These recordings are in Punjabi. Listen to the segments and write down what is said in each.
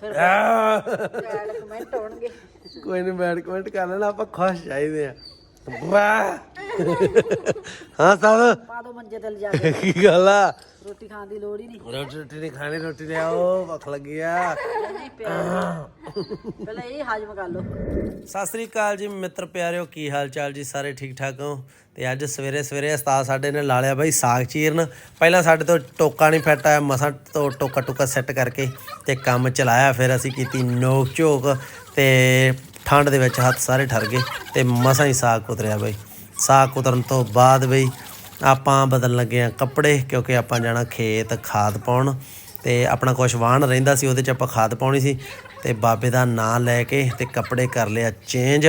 ਫਿਰ ਆ। ਬੈਡ ਕਮੈਂਟ ਹੋਣਗੇ ਕੋਈ ਨਹੀਂ ਬੈਡ ਕਮੈਂਟ ਕਰ ਲੈਣਾ ਆਪਾਂ ਖੁਸ਼ ਚਾਹੀਦੇ ਆ। ਵਾਹ। ਹਾਂ ਸਾਹਿਬ ਪਾ ਦੋ ਮੰਜੇ ਤੇ ਲਿਜਾ ਕੇ। ਕੀ ਗੱਲ ਆ? ਰੋਟੀ ਖਾਣ ਦੀ ਲੋੜ ਹੀ ਨਹੀਂ। ਰੋਟੀ ਰੋਟੀ ਨਹੀਂ ਖਾਣੀ ਰੋਟੀ ਲਿਆਓ ਭੁੱਖ ਲੱਗੀ ਆ। ਪਹਿਲਾਂ ਇਹ ਹਾਜ਼ਮ ਕਰ ਲਓ। ਸਤਿ ਸ੍ਰੀ ਅਕਾਲ ਜੀ ਮਿੱਤਰ ਪਿਆਰਿਓ ਕੀ ਹਾਲ ਚਾਲ ਜੀ? ਸਾਰੇ ਠੀਕ ਠਾਕ ਹੋ? ਤੇ ਅੱਜ ਸਵੇਰੇ ਸਵੇਰੇ ਉਸਤਾਦ ਸਾਡੇ ਨੇ ਲਾ ਲਿਆ ਬਾਈ ਸਾਗ ਚੀਰਨ। ਪਹਿਲਾਂ ਸਾਡੇ ਤੋਂ ਟੋਕਾ ਨਹੀਂ ਫਿੱਟ ਆਇਆ ਮਸਾਂ ਤੋਂ ਟੋਕਾ ਟੁਕਾ ਸੈੱਟ ਕਰਕੇ ਤੇ ਕੰਮ ਚਲਾਇਆ ਫਿਰ ਅਸੀਂ ਕੀਤੀ ਨੋਕ ਝੋਕ ਤੇ ਠੰਡ ਦੇ ਵਿੱਚ ਹੱਥ ਸਾਰੇ ਠਰ ਗਏ ਤੇ ਮਸਾਂ ਹੀ ਸਾਗ ਕੁਤਰਿਆ ਬਾਈ। ਸਾਗ ਕੁਤਰਨ ਤੋਂ ਬਾਅਦ ਬਈ ਆਪਾਂ ਬਦਲਣ ਲੱਗੇ ਆ ਕੱਪੜੇ, ਕਿਉਂਕਿ ਆਪਾਂ ਜਾਣਾ ਖੇਤ, ਖਾਦ ਪਾਉਣ ਤੇ ਆਪਣਾ ਕੁਛ ਵਾਹਣ ਰਹਿੰਦਾ ਸੀ, ਉਹਦੇ ਚ ਆਪਾਂ ਖਾਦ ਪਾਉਣੀ ਸੀ ਤੇ ਬਾਬੇ ਦਾ ਨਾਂ ਲੈ ਕੇ ਤੇ ਕੱਪੜੇ ਕਰ ਲਿਆ ਚੇਂਜ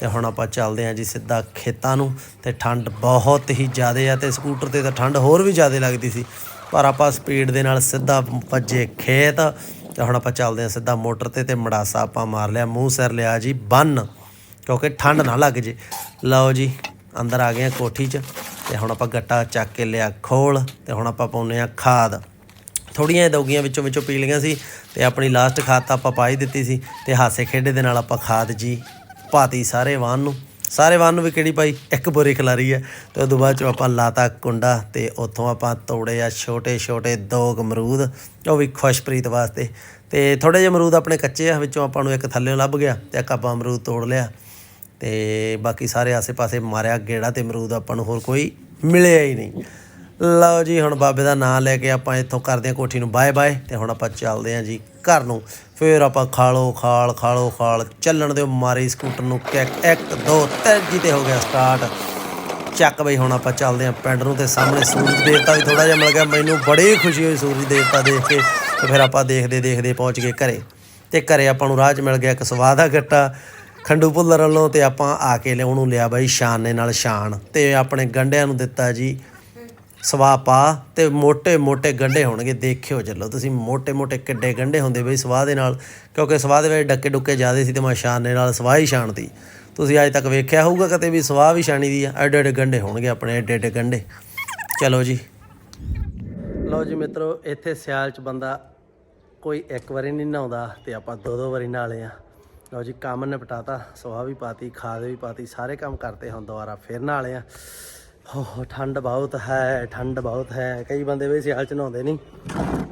ਤੇ ਹੁਣ ਆਪਾਂ ਚੱਲਦੇ ਆਂ ਜੀ ਸਿੱਧਾ ਖੇਤਾਂ ਨੂੰ ਤੇ ਠੰਡ ਬਹੁਤ ਹੀ ਜ਼ਿਆਦੇ ਆ ਤੇ ਸਕੂਟਰ ਤੇ ਤਾਂ ਠੰਡ ਹੋਰ ਵੀ ਜ਼ਿਆਦੇ ਲੱਗਦੀ ਸੀ, ਪਰ ਆਪਾਂ ਸਪੀਡ ਦੇ ਨਾਲ ਸਿੱਧਾ ਭੱਜੇ ਖੇਤ ਤੇ ਹੁਣ ਆਪਾਂ ਚੱਲਦੇ ਆਂ ਸਿੱਧਾ ਮੋਟਰ ਤੇ ਤੇ ਮੜਾਸਾ ਆਪਾਂ ਮਾਰ ਲਿਆ, ਮੂੰਹ ਸਿਰ ਲਿਆ ਜੀ ਬੰਨ, ਕਿਉਂਕਿ ਠੰਡ ਨਾ ਲੱਗ ਜੇ। ਲਓ ਜੀ, ਅੰਦਰ ਆ ਗਏ ਆ ਕੋਠੀ 'ਚ। ਤੇ ਹੁਣ ਆਪਾਂ ਗੱਟਾ ਚੱਕ ਕੇ ਲਿਆ ਖੋਲ ਤੇ ਹੁਣ ਆਪਾਂ ਪਾਉਨੇ ਆ ਖਾਦ। ਥੋੜੀਆਂ ਦੌਗੀਆਂ ਵਿੱਚੋਂ ਵਿੱਚੋਂ ਪੀ ਲਈਆਂ ਸੀ ਤੇ ਆਪਣੀ ਲਾਸਟ ਖਾਦ ਤਾਂ ਆਪਾਂ ਪਾ ਹੀ ਦਿੱਤੀ ਸੀ ਤੇ ਹਾਸੇ ਖੇਡੇ ਦੇ ਨਾਲ ਆਪਾਂ ਖਾਦ ਜੀ ਪਾਤੀ ਸਾਰੇ ਵਾਹਨ ਨੂੰ। ਸਾਰੇ ਵਾਹਨ ਨੂੰ ਵੀ ਕਿਹੜੀ ਪਾਈ? ਇੱਕ ਬੋਰੀ ਖਲਾਰੀ ਹੈ। ਤੇ ਉਦੋਂ ਬਾਅਦ ਚੋਂ ਆਪਾਂ ਲਾਤਾ ਕੁੰਡਾ ਤੇ ਉੱਥੋਂ ਆਪਾਂ ਤੋੜੇ ਆ ਛੋਟੇ ਛੋਟੇ ਦੋ ਅਮਰੂਦ, ਉਹ ਵੀ ਖੁਸ਼ਪ੍ਰੀਤ ਵਾਸਤੇ। ਤੇ ਥੋੜੇ ਜਿਹੇ ਅਮਰੂਦ ਆਪਣੇ ਕੱਚੇ ਆ, ਵਿੱਚੋਂ ਆਪਾਂ ਨੂੰ ਇੱਕ ਥੱਲੇ ਲੱਭ ਗਿਆ ਤੇ ਇੱਕ ਆਪਾਂ ਅਮਰੂਦ ਤੋੜ ਲਿਆ। ਤੇ ਬਾਕੀ ਸਾਰੇ ਆਸੇ-ਪਾਸੇ ਮਾਰਿਆ ਗੇੜਾ ਤੇ ਅਮਰੂਦ ਆਪਾਂ ਨੂੰ ਹੋਰ ਕੋਈ ਮਿਲਿਆ ਹੀ ਨਹੀਂ। ਲਓ ਜੀ, ਹੁਣ ਬਾਬੇ ਦਾ ਨਾਮ ਲੈ ਕੇ ਆਪਾਂ ਇੱਥੋਂ ਕਰਦੇ ਹਾਂ ਕੋਠੀ ਨੂੰ ਬਾਏ ਬਾਏ ਤੇ ਹੁਣ ਆਪਾਂ ਚੱਲਦੇ ਹਾਂ ਜੀ ਘਰ ਨੂੰ। ਫੇਰ ਆਪਾਂ ਖਾਲੋ ਖਾਲ ਖਾਲੋ ਖਾਲ ਚੱਲਣ ਦਿਓ ਮਾਰੀ ਸਕੂਟਰ ਨੂੰ ਕਿੱਕ 1 2 3 ਜੀ ਤੇ ਹੋ ਗਿਆ ਸਟਾਰਟ। ਚੱਕ ਬਈ, ਹੁਣ ਆਪਾਂ ਚੱਲਦੇ ਹਾਂ ਪਿੰਡ ਨੂੰ ਤੇ ਸਾਹਮਣੇ ਸੂਰਜ ਦੇਵਤਾ ਵੀ ਥੋੜਾ ਜਿਹਾ ਮਿਲ ਗਿਆ। ਮੈਨੂੰ ਬੜੀ ਖੁਸ਼ੀ ਹੋਈ ਸੂਰਜ ਦੇਵਤਾ ਦੇਖ ਕੇ ਤੇ ਫਿਰ ਆਪਾਂ ਦੇਖਦੇ ਦੇਖਦੇ ਪਹੁੰਚ ਗਏ ਘਰੇ। ਤੇ ਘਰੇ ਆਪਾਂ ਨੂੰ ਰਾਹ 'ਚ ਮਿਲ ਗਿਆ ਇੱਕ ਸਵਾਦ ਦਾ ਗੱਟਾ। ਖੰਡੂ ਭੁੱਲਰ ਵੱਲੋਂ ਤੇ ਆਪਾਂ ਆ ਕੇ ਲਿਆ ਉਹਨੂੰ ਲਿਆ ਬਾਈ ਸ਼ਾਨੇ ਨਾਲ ਸ਼ਾਨ ਤੇ ਆਪਣੇ ਗੰਡਿਆਂ ਨੂੰ ਦਿੱਤਾ ਜੀ ਸਵਾ ਪਾ ਤੇ ਮੋਟੇ ਮੋਟੇ ਗੰਡੇ ਹੋਣਗੇ, ਦੇਖਿਓ ਚੱਲੋ ਤੁਸੀਂ ਮੋਟੇ ਮੋਟੇ ਕਿੱਡੇ ਗੰਡੇ ਹੁੰਦੇ ਬਈ ਸਵਾਹ ਦੇ ਨਾਲ, ਕਿਉਂਕਿ ਸਵਾਹ ਦੇ ਵਿੱਚ ਡੱਕੇ ਡੁੱਕੇ ਜਾਦੇ ਸੀ ਤੇ ਮੈਂ ਸ਼ਾਨੇ ਨਾਲ ਸਵਾਹ ਹੀ ਸ਼ਾਨਤੀ ਤੁਸੀਂ ਅੱਜ ਤੱਕ ਵੇਖਿਆ ਹੋਊਗਾ ਕਦੇ ਵੀ ਸਵਾਹ ਵੀ ਸ਼ਾਨੀ ਦੀ ਆ, ਐਡੇ ਐਡੇ ਗੰਡੇ ਹੋਣਗੇ ਆਪਣੇ, ਐਡੇ ਐਡੇ ਗੰਡੇ। ਚਲੋ ਜੀ। ਲਓ ਜੀ ਮਿੱਤਰੋ, ਇੱਥੇ ਸਿਆਲ 'ਚ ਬੰਦਾ ਕੋਈ ਇੱਕ ਵਾਰੀ ਨਹੀਂ ਨਹਾਉਂਦਾ ਤੇ ਆਪਾਂ ਦੋ ਦੋ ਵਾਰੀ ਨਾਲੇ ਆ। ਲਓ ਜੀ, ਕੰਮ ਨੇ ਨਿਪਟਾਤਾ ਸਵਾਹ ਵੀ ਪਾਤੀ, ਖਾਦ ਵੀ ਪਾਤੀ, ਸਾਰੇ ਕੰਮ ਕਰਤੇ ਹੁਣ ਦੁਬਾਰਾ ਫਿਰ ਨਹਾ ਲਏ ਆ। ਹੋ ਠੰਡ ਬਹੁਤ ਹੈ, ਠੰਡ ਬਹੁਤ ਹੈ। ਕਈ ਬੰਦੇ ਵੀ ਸਿਆਲ ਚ ਨਹਾਉਂਦੇ ਨਹੀਂ।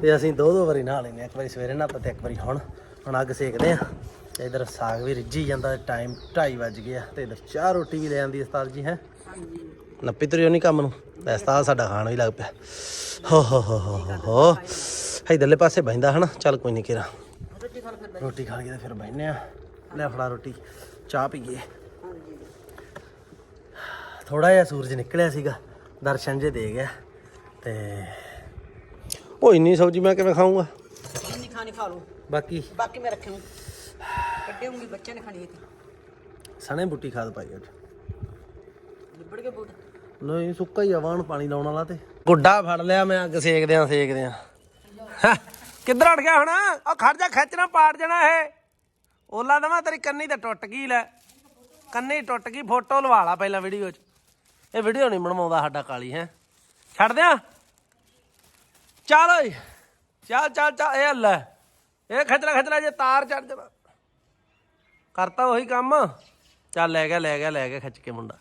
ਤੇ ਅਸੀਂ ਦੋ ਦੋ ਵਾਰੀ ਨਹਾ ਲੈਂਦੇ ਹਾਂ, ਇੱਕ ਵਾਰੀ ਸਵੇਰੇ ਨਹਾਤਾ ਤੇ ਇੱਕ ਵਾਰੀ ਹੁਣ। ਹੁਣ ਅੱਗ ਸੇਕਦੇ ਆ ਤੇ ਇਧਰ ਸਾਗ ਵੀ ਰਿੱਝੀ ਜਾਂਦਾ, ਟਾਈਮ 2:30 ਵੱਜ ਗਿਆ ਤੇ ਇਧਰ ਚਾਹ ਰੋਟੀ ਵੀ ਲੈ ਆਂਦੀ ਉਸਤਾਦ ਜੀ, ਹੈ? ਨੱਪੀ ਤੁਰਿਓ ਨਹੀਂ ਕੰਮ ਨੂੰ। ਤੇ ਉਸਤਾਦ ਸਾਡਾ ਖਾਣ ਵੀ ਲੱਗ ਪਿਆ। ਹੋ ਹੋ ਹੋ ਹੋ ਹੋ ਹੋ। ਇਧਰਲੇ ਪਾਸੇ ਬੈਂਦਾ ਹਨਾ? ਚੱਲ ਕੋਈ ਨਹੀਂ ਕਿਰਾ ਰੋਟੀ ਖਾ ਕੇ ਤੇ ਫਿਰ ਬੈਠਨੇ ਆ ਲੈ ਫੜਾ ਰੋਟੀ ਚਾਹ ਪੀਏ ਹਾਂਜੀ ਥੋੜਾ ਜਿਹਾ ਸੂਰਜ ਨਿਕਲਿਆ ਸੀਗਾ ਦਰਸ਼ਨ ਜੇ ਦੇ ਗਿਆ ਤੇ ਉਹ ਇੰਨੀ ਸਬਜ਼ੀ ਮੈਂ ਕਿਵੇਂ ਖਾਊਂਗਾ? ਜਿੰਨੀ ਖਾਣੀ ਖਾ ਲਓ। ਬਾਕੀ ਬਾਕੀ ਮੈਂ ਰੱਖਿਆ ਕੱਢਿਆਉਂਗੀ ਬੱਚੇ ਨੇ ਖਾਣੀ ਹੈ ਸਣੇ ਬੁੱਟੀ ਖਾਦ ਪਾਈ ਅੱਜ। ਲਿਬੜ ਕੇ ਬੂਟ ਨਹੀਂ ਸੁੱਕਾ ਹੀ ਆ ਵਾਹਣ ਪਾਣੀ ਲਾਉਣ ਵਾਲਾ ਤੇ। ਗੁੱਡਾ ਫੜ ਲਿਆ ਮੈਂ ਅੱਗ ਸੇਕਦੇ ਆ ਸੇਕਦੇ ਆ ਕਿੱਧਰ ਅੜ ਗਿਆ ਹੁਣ? ਉਹ ਖੜ ਜਾ ਖਿੱਚਣਾ ਪਾੜ ਜਾਣਾ ਇਹ। ਓਲਾ ਦਵਾ, ਤੇਰੀ ਕੰਨੀ ਤਾਂ ਟੁੱਟ ਗਈ ਲੈ। ਕੰਨੀ ਟੁੱਟ ਗਈ, ਫੋਟੋ ਲਵਾ ਲਾ ਪਹਿਲਾਂ ਵੀਡੀਓ 'ਚ। ਇਹ ਵੀਡੀਓ ਨਹੀਂ ਬਣਵਾਉਂਦਾ ਸਾਡਾ ਕਾਲੀ, ਹੈ। ਛੱਡ ਦਿਆਂ? ਚੱਲ ਓਏ। ਚੱਲ ਚੱਲ ਚੱਲ, ਇਹ ਲੈ। ਇਹ ਖਿੱਚਣਾ ਖਿੱਚਣਾ ਜੇ ਤਾਰ ਚੜ ਜਾਣਾ ਕਰਤਾ ਉਹੀ ਕੰਮ। ਚੱਲ, ਲੈ ਗਿਆ ਲੈ ਗਿਆ ਲੈ ਗਿਆ, ਖਿੱਚ ਕੇ ਮੁੰਡਾ।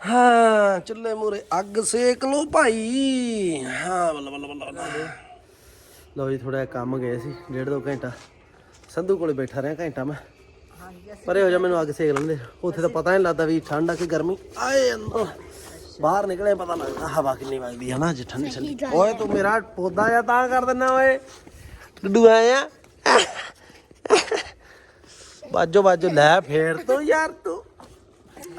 ਹਾਂ ਚੁੱਲ੍ਹੇ ਮੂਰੇ ਅੱਗ ਸੇਕ ਲੋ ਭਾਈ। ਹਾਂ ਬੱਲਾ ਬੱਲਾ ਬੱਲਾ ਲਓ ਜੀ ਥੋੜਾ ਕੰਮ ਗਏ ਸੀ ਡੇਢ ਦੋ ਘੰਟਾ। ਸੰਧੂ ਕੋਲੇ ਬੈਠਾ ਰਿਹਾ ਘੰਟਾ ਮੈਂ। ਹਾਂਜੀ ਪਰੇ ਹੋ ਜਾ ਮੈਨੂੰ ਅੱਗ ਸੇਕ ਲੈਂਦੇ। ਉੱਥੇ ਤਾਂ ਪਤਾ ਨਹੀਂ ਲੱਗਦਾ ਵੀ ਠੰਡ ਆ ਕਿ ਗਰਮੀ। ਆਏ ਅੰਦਰ। ਬਾਹਰ ਨਿਕਲੇ ਪਤਾ ਲੱਗਦਾ ਹਵਾ ਕਿੰਨੀ ਵਗਦੀ ਹੈ ਨਾ ਅੱਜ ਠੰਡੀ ਠੰਡੀ ਓਏ ਤੂੰ ਮੇਰਾ ਪੌਦਾ ਜਾਂ ਤਾਂ ਕਰ ਦਿੰਦਾ ਓਏ। ਡੁੱਡੂ ਆਇਆ ਬਾਜੋ ਬਾਜੋ ਲੈ ਫੇਰ ਤੋਂ ਯਾਰ ਤੂੰ।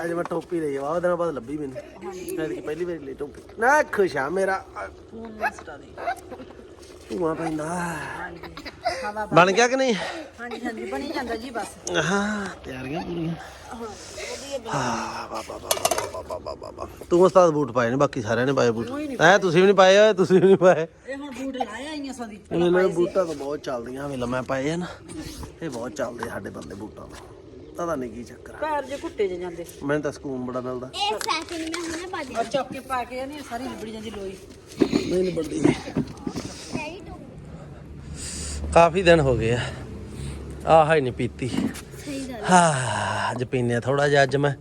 ਅੱਜ ਮੈਂ ਟੋਪੀ ਲਈ ਵਾਹ ਦਿਨਾਂ ਬਾਅਦ ਲੱਭੀ ਮੈਨੂੰ। ਐਤਕੀ ਪਹਿਲੀ ਵਾਰ ਲਈ ਟੋਪੀ। ਨਾ ਖੁਸ਼ ਆ ਮੇਰਾ। ਇੰਸਟਾ ਦੀ। ਪੈਂਦਾ। ਬਣ ਗਿਆ ਕਿ ਨਹੀਂ? ਹਾਂਜੀ ਹਾਂਜੀ ਬਣੀ ਜਾਂਦਾ ਜੀ ਬਸ। ਹਾਂ ਤਿਆਰੀਆਂ ਪੂਰੀਆਂ ਹਾਂ ਬਾਬਾ ਬਾਬਾ ਬਾਬਾ ਬੂਟ ਪਾਏ ਨੇ ਬਾਕੀ ਸਾਰਿਆਂ ਨੇ ਪਾਏ ਬੂਟ। ਐ ਤੁਸੀਂ ਵੀ ਨਹੀਂ ਪਾਏ ਹੋਏ ਤੁਸੀਂ ਵੀ ਨਹੀਂ ਪਾਏ। ਇਹ ਹੁਣ ਬੂਟ ਲਾਇਆ ਆਈਆਂ ਸਾਡੀ ਇਹਨਾਂ ਬੂਟਾਂ ਤਾਂ ਬਹੁਤ ਚੱਲਦੀਆਂ ਵੇਲਾ ਮੈਂ ਪਾਏ ਆ ਨਾ। ਇਹ ਬਹੁਤ ਚੱਲਦੇ ਸਾਡੇ ਬੰਦੇ ਬੂਟਾਂ ਤੋਂ। ਲੱਤਾਂ ਦਾ ਨਹੀਂ ਕੀ ਚੱਕਰ ਆ। ਪੈਰ ਜੇ ਘੁੱਟੇ ਜੇ ਜਾਂਦੇ। ਮੈਨੂੰ ਤਾਂ ਸਕੂਨ ਬੜਾ ਮਿਲਦਾ। ਇਹ ਸੈਕਿੰਡ ਮੈਂ ਹੁਣੇ ਪਾ ਦਿਆ ਔਰ ਪਾ ਕੇ ਨਹੀਂ ਸਾਰੀ ਲਿਬੜੀ ਜਾਂਦੀ ਲੋਈ। ਨਹੀਂ ਨਿਬੜਦੀ ਕਾਫੀ ਦਿਨ ਹੋ ਗਏ ਆ। ਆਹ ਹੀ ਨਹੀਂ ਪੀਤੀ। ਹਾਂ ਅੱਜ ਪੀਨੇ ਆ ਥੋੜਾ ਜਿਹਾ ਅੱਜ ਮੈਂ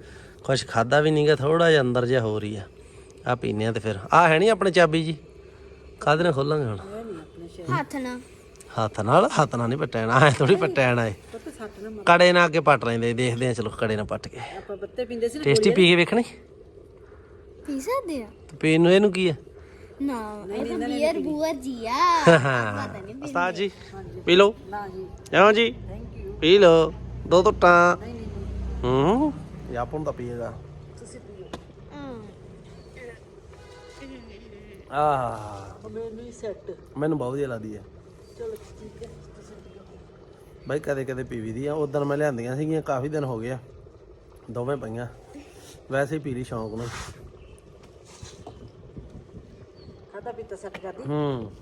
ਕੁਛ ਖਾਦਾ ਵੀ ਨਹੀਂਗਾ ਥੋੜਾ ਜਿਹਾ ਅੰਦਰ ਜਿਹਾ ਹੋ ਰਹੀ ਆ। ਆ ਪੀਨੇ ਆ ਤੇ ਫਿਰ। ਆ ਹੈ ਨਹੀਂ ਆਪਣੇ ਚਾਬੀ ਜੀ। ਕਾਹਦੇ ਨਾਲ ਖੋਲਾਂਗੇ ਹੁਣ? ਹੱਥ ਨਾਲ। ਹੱਥ ਨਾਲ? ਹੱਥ ਨਾਲ ਨਹੀਂ ਪਟੈਣਾ। ਐ ਥੋੜੀ ਪਟੈਣਾ ਏ ਸੱਟ ਨਾ ਮਾਰ। ਕੜੇ ਨਾਲ ਅੱਗੇ ਪਟ ਲੈਂਦੇ ਦੇਖਦੇ ਆ ਚਲੋ ਕੜੇ ਨਾਲ ਪੱਟ ਕੇ। ਆਪਾਂ ਬੱਤੇ ਪੀਂਦੇ ਸੀ ਨਾ ਟੇਸਟੀ ਪੀ ਕੇ ਵੇਖਣੀ? ਪੀ ਸਕਦੇ ਆ। ਤੇ ਪੀਣ ਨੂੰ ਇਹਨੂੰ ਕੀ ਆ? ਨਾ ਇਹ ਤਾਂ ਬੀਅਰ ਬੂਅਰ ਜੀ ਆ। ਪਤਾ ਨਹੀਂ ਉਸਤਾਦ ਜੀ ਪੀ ਲਓ। ਨਾ ਜੀ। ਕਿਉਂ ਜੀ। ਥੈਂਕ ਯੂ ਪੀ ਲਓ। ਦੋ ਟੁੱਟਾਂ ਨਹੀਂ ਨਹੀਂ ਨਹੀਂ। ਹੂੰ। ਯਾਪਨ ਤਾਂ ਪੀਏਗਾ। ਤੁਸੀਂ ਪੀਓ। ਆਹ। ਉਹ ਮੈਨੂੰ ਹੀ ਸੈੱਟ ਮੈਨੂੰ ਬਹੁਤ ਵਧੀਆ ਲੱਗਦੀ ਹੈ ਚਲੋ ਠੀਕ ਹੈ। ਬਾਈ ਕਦੇ ਕਦੇ ਪੀਵੀ ਦੀ ਆ ਉਦੋਂ ਮੈਂ ਲਿਆਂਦੀਆਂ ਸੀਗੀਆਂ ਕਾਫੀ ਦਿਨ ਹੋ ਗਏ ਆ। ਦੋਵੇਂ ਪਈਆਂ। ਵੈਸੇ ਹੀ ਪੀ ਲਈ ਸ਼ੌਂਕ ਨੂੰ। ਖਾਦਾ ਪੀਤਾ ਸੈੱਟ ਕਰਦੀ ਹੂੰ।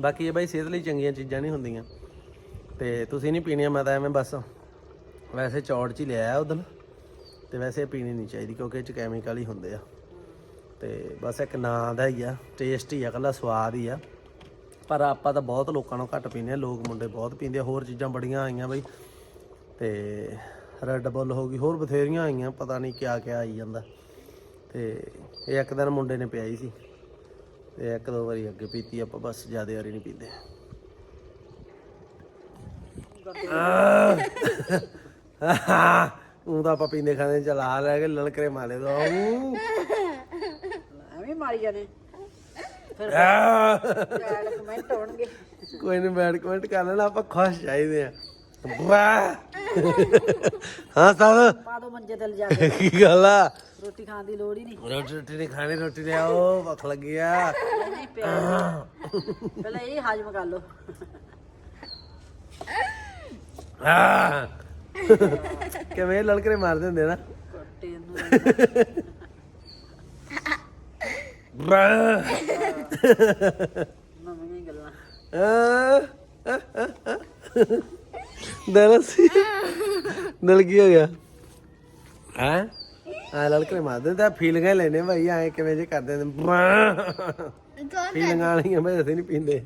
ਬਾਕੀ ਇਹ ਬਾਈ ਸਿਹਤ ਲਈ ਚੰਗੀਆਂ ਚੀਜ਼ਾਂ ਨਹੀਂ ਹੁੰਦੀਆਂ। ਤੇ ਤੁਸੀਂ ਨਹੀਂ ਪੀਣੀਆਂ ਮੈਂ ਤਾਂ ਐਵੇਂ ਬਸ ਵੈਸੇ ਚੌੜ ਚ ਹੀ ਲਿਆ ਉਦੋਂ ਤੇ ਵੈਸੇ ਪੀਣੀ ਨਹੀਂ ਚਾਹੀਦੀ ਕਿਉਂਕਿ ਇਹ ਚ ਕੈਮੀਕਲ ਹੀ ਹੁੰਦੇ ਆ। ਤੇ ਬਸ ਇੱਕ ਨਾਂ ਦਾ ਹੀ ਆ ਟੇਸਟ ਹੀ ਆ ਇਕੱਲਾ ਸਵਾਦ ਹੀ ਆ। ਪਰ ਆਪਾਂ ਤਾਂ ਬਹੁਤ ਲੋਕਾਂ ਨੂੰ ਘੱਟ ਪੀਂਦੇ ਆ ਲੋਕ ਮੁੰਡੇ ਬਹੁਤ ਪੀਂਦੇ ਆ, ਹੋਰ ਚੀਜ਼ਾਂ ਬੜੀਆਂ ਆਈਆਂ ਬਈ। ਤੇ ਰੈੱਡ ਬੁੱਲ ਹੋ ਗਈ, ਹੋਰ ਬਥੇਰੀਆਂ ਆਈਆਂ, ਪਤਾ ਨਹੀਂ ਕਿਆ ਕਿਆ ਆਈ ਜਾਂਦਾ। ਤੇ ਇਹ ਇੱਕ ਦਿਨ ਮੁੰਡੇ ਨੇ ਪਿਆਈ ਸੀ, ਤੇ ਇੱਕ ਦੋ ਵਾਰੀ ਅੱਗੇ ਪੀਤੀ, ਆਪਾਂ ਬਸ ਜ਼ਿਆਦਾ ਵਾਰੀ ਨਹੀਂ ਪੀਂਦੇ। ਉਹ ਤਾਂ ਆਪਾਂ ਪੀਂਦੇ ਖਾਂਦੇ ਚਲਾ ਲੈ ਕੇ ਲਲਕਰੇ ਮਾਰੇ ਦੋ ਐਵੇਂ ਮਾਰੀ ਜਾਣੇ ਫਿਰ ਐਡ ਕਮੈਂਟ ਹੋਣਗੇ ਕੋਈ ਨਹੀਂ ਬੈਡ ਕਮੈਂਟ ਕਰ ਲੈਣਾ ਆਪਾਂ ਖੁਸ਼ ਚਾਹੀਦੇ ਆ। ਹਾਂ ਸਾਦ ਪਾ ਦੋ ਮੰਜੇ ਤੇ ਲਿਜਾ ਕੇ। ਕੀ ਗੱਲ ਆ? ਰੋਟੀ ਖਾਣ ਦੀ ਲੋੜ ਹੀ ਨਹੀਂ। ਰੋਟੀ ਰੋਟੀ ਨਹੀਂ ਖਾਣੀ ਰੋਟੀ ਲੈ ਆਓ ਭੁੱਖ ਲੱਗੀ ਆ। ਨਹੀਂ ਪਿਆ। ਪਹਿਲਾਂ ਇਹ ਹਾਜ਼ਮ ਕਰ ਲਓ। ਕਿਵੇਂ ਲਲਕਰੇ ਮਾਰਦੇ ਹੁੰਦੇ ਨਾ? ਕੋਟੇ ਨੂੰ। ਨਵੀਆਂ ਗੱਲਾਂ ਦਿਲ ਸੀ। ਕੀ ਹੋ ਗਿਆ? ਹੈ? ਆ ਲਲਕਰੇ ਮਾਰਦੇ ਤਾਂ ਫੀਲਿੰਗਾਂ ਲੈਨੇ ਭਾਈ ਐ ਕਿਵੇਂ ਜੇ ਕਰਦੇ ਨੇ। ਫੀਲਿੰਗਾਂ ਵਾਲੀਆਂ ਮੈਂ ਅਸੀਂ ਨਹੀਂ ਪੀਂਦੇ।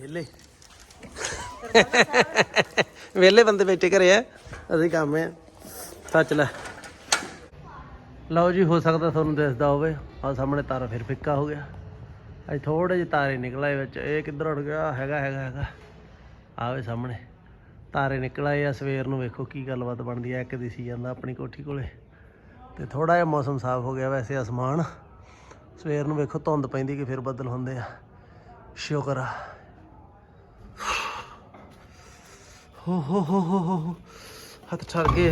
ਵੇਲੇ ਵੇਲੇ ਬੰਦੇ ਬੈਠੇ ਘਰੇ ਆ, ਅਸੀਂ ਕੰਮ ਆ। ਸੱਚ ਲੈ। ਲਓ ਜੀ, ਹੋ ਸਕਦਾ ਤੁਹਾਨੂੰ ਦਿਸਦਾ ਹੋਵੇ। ਆ ਸਾਹਮਣੇ ਤਾਰਾ ਫਿਰ ਫਿੱਕਾ ਹੋ ਗਿਆ। ਅੱਜ ਥੋੜੇ ਜਿਹੇ ਤਾਰੇ ਨਿਕਲ ਆਏ ਵਿੱਚ। ਇਹ ਕਿੱਧਰ ਉੱਡ ਗਿਆ? ਹੈਗਾ ਹੈਗਾ ਹੈਗਾ। ਆਵੇ ਸਾਹਮਣੇ। ਤਾਰੇ ਨਿਕਲ ਆਏ ਆ, ਸਵੇਰ ਨੂੰ ਵੇਖੋ ਕੀ ਗੱਲਬਾਤ ਬਣਦੀ ਹੈ ਇੱਕ ਦਿਸੀ ਜਾਂਦਾ ਆਪਣੀ ਕੋਠੀ ਕੋਲੇ। ਤੇ ਥੋੜਾ ਜਿਹਾ ਮੌਸਮ ਸਾਫ਼ ਹੋ ਗਿਆ ਵੈਸੇ ਅਸਮਾਨ। ਸਵੇਰ ਨੂੰ ਵੇਖੋ ਧੁੰਦ ਪੈਂਦੀ ਕਿ ਫਿਰ ਬੱਦਲ ਹੁੰਦੇ ਆ। ਸ਼ੁਕਰ ਆ। ਹੋ ਹੋ ਹੋ ਹੋ ਹੱਥ ਠਰ ਗਏ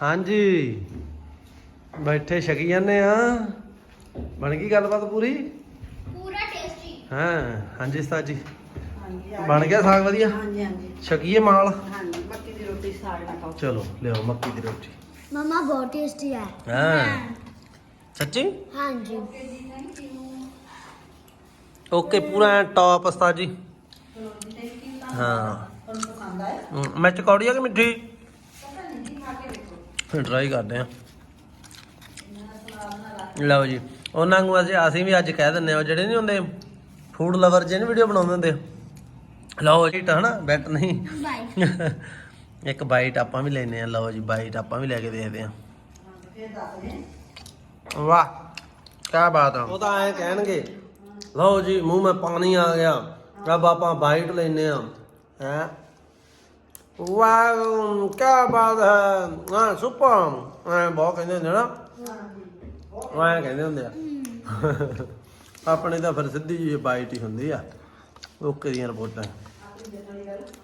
ਹਾਂਜੀ। ਬੈਠੇ ਛਕੀ ਜਾਂਦੇ ਆ। ਬਣ ਗਈ ਗੱਲਬਾਤ ਪੂਰੀ? ਪੂਰਾ ਟੇਸਟੀ ਹਾਂ ਹਾਂਜੀ ਉਸਤਾਦ ਜੀ। ਹਾਂਜੀ ਬਣ ਗਿਆ ਸਾਗ ਵਧੀਆ? ਹਾਂਜੀ ਹਾਂਜੀ। ਛਕੀਏ ਮਾਲ? ਹਾਂਜੀ ਮੱਕੀ ਦੀ ਰੋਟੀ ਸਾਗ ਨਾਲ ਖਾਓ। ਚਲੋ ਲਿਓ ਮੱਕੀ ਦੀ ਰੋਟੀ। ਮਮਾ ਬਹੁਤ ਟੇਸਟੀ ਹੈ। ਹਾਂ। ਸੱਚੀ? ਹਾਂਜੀ। ਓਕੇ ਪੂਰਾ ਟੌਪ ਉਸਤਾਦ ਜੀ। ਹਾਂ। ਹਮ, ਮੈਂ ਚਕੌੜੀ ਆ ਕਿ ਮਿੱਠੀ? ਟਰਾਈ ਕਰਦੇ ਆ ਲਓ ਜੀ, ਉਹਨਾਂ ਨੂੰ ਅਸੀਂ ਅਸੀਂ ਵੀ ਅੱਜ ਕਹਿ ਦਿੰਨੇ ਆ ਜਿਹੜੇ ਨਹੀਂ ਹੁੰਦੇ ਫੂਡ ਲਵਰ ਜਿਹਨ ਵੀਡੀਓ ਬਣਾਉਂਦੇ ਹੁੰਦੇ ਲਓ ਜੀ, ਤਾਂ ਹਨਾ ਬੈਟ ਨਹੀਂ। ਇੱਕ ਬਾਈਟ ਆਪਾਂ ਵੀ ਲੈਨੇ ਆ ਲਓ ਜੀ ਬਾਈਟ ਆਪਾਂ ਵੀ ਲੈ ਕੇ ਦੇਖਦੇ ਆ ਵਾਹ ਕੀ ਬਾਤ ਆ। ਉਹ ਤਾਂ ਐ ਕਹਿਣਗੇ, ਲਓ ਜੀ, ਮੂੰਹ ਮੈਂ ਪਾਣੀ ਆ ਗਿਆ। ਰੱਬ ਆਪਾਂ ਬਾਈਟ ਲੈਨੇ ਆ ਹੈ? ਵਾਹ ਕੀ ਬਾਤ ਹੈ ਹਾਂ ਸੁਪਰ ਐ ਬਹੁਤ ਕਹਿੰਦੇ ਹੁੰਦੇ ਨਾ ਐ ਕਹਿੰਦੇ ਹੁੰਦੇ ਆ ਆਪਣੇ ਤਾਂ ਫਿਰ ਸਿੱਧੀ ਜੀ ਬਾਈਟ ਹੀ ਹੁੰਦੀ ਆ ਓਕੇ ਦੀਆਂ ਰਿਪੋਰਟਾਂ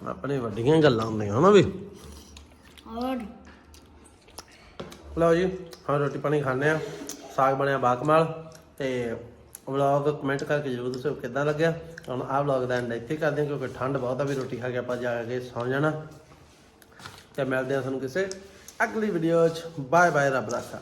ਆਪਣੇ ਵੱਡੀਆਂ ਗੱਲਾਂ ਹੁੰਦੀਆਂ ਹਨਾ ਵੀ ਔਰ ਲਓ ਜੀ ਹਾਂ ਰੋਟੀ ਪਾਣੀ ਖਾਣੇ ਆ ਸਾਗ ਬਣਿਆ ਬਾਕਮਾਲ ਤੇ ਵਲੌਗ ਕਮੈਂਟ ਕਰਕੇ ਜਰੂਰ ਦੱਸੋ ਕਿੱਦਾਂ ਲੱਗਿਆ ਹੁਣ ਆਹ ਵਲੌਗ ਦਾ ਐਂਡ ਇੱਥੇ ਕਰਦੇ ਹਾਂ ਕਿਉਂਕਿ ਠੰਡ ਬਹੁਤ ਆ ਵੀ ਰੋਟੀ ਖਾ ਕੇ ਆਪਾਂ ਜਾ ਕੇ ਸੌਂ ਜਾਣਾ ਤੇ ਮਿਲਦੇ ਹਾਂ ਤੁਹਾਨੂੰ ਕਿਸੇ ਅਗਲੀ ਵੀਡੀਓ 'ਚ। ਬਾਏ ਬਾਏ ਰੱਬ ਰਾਖਾ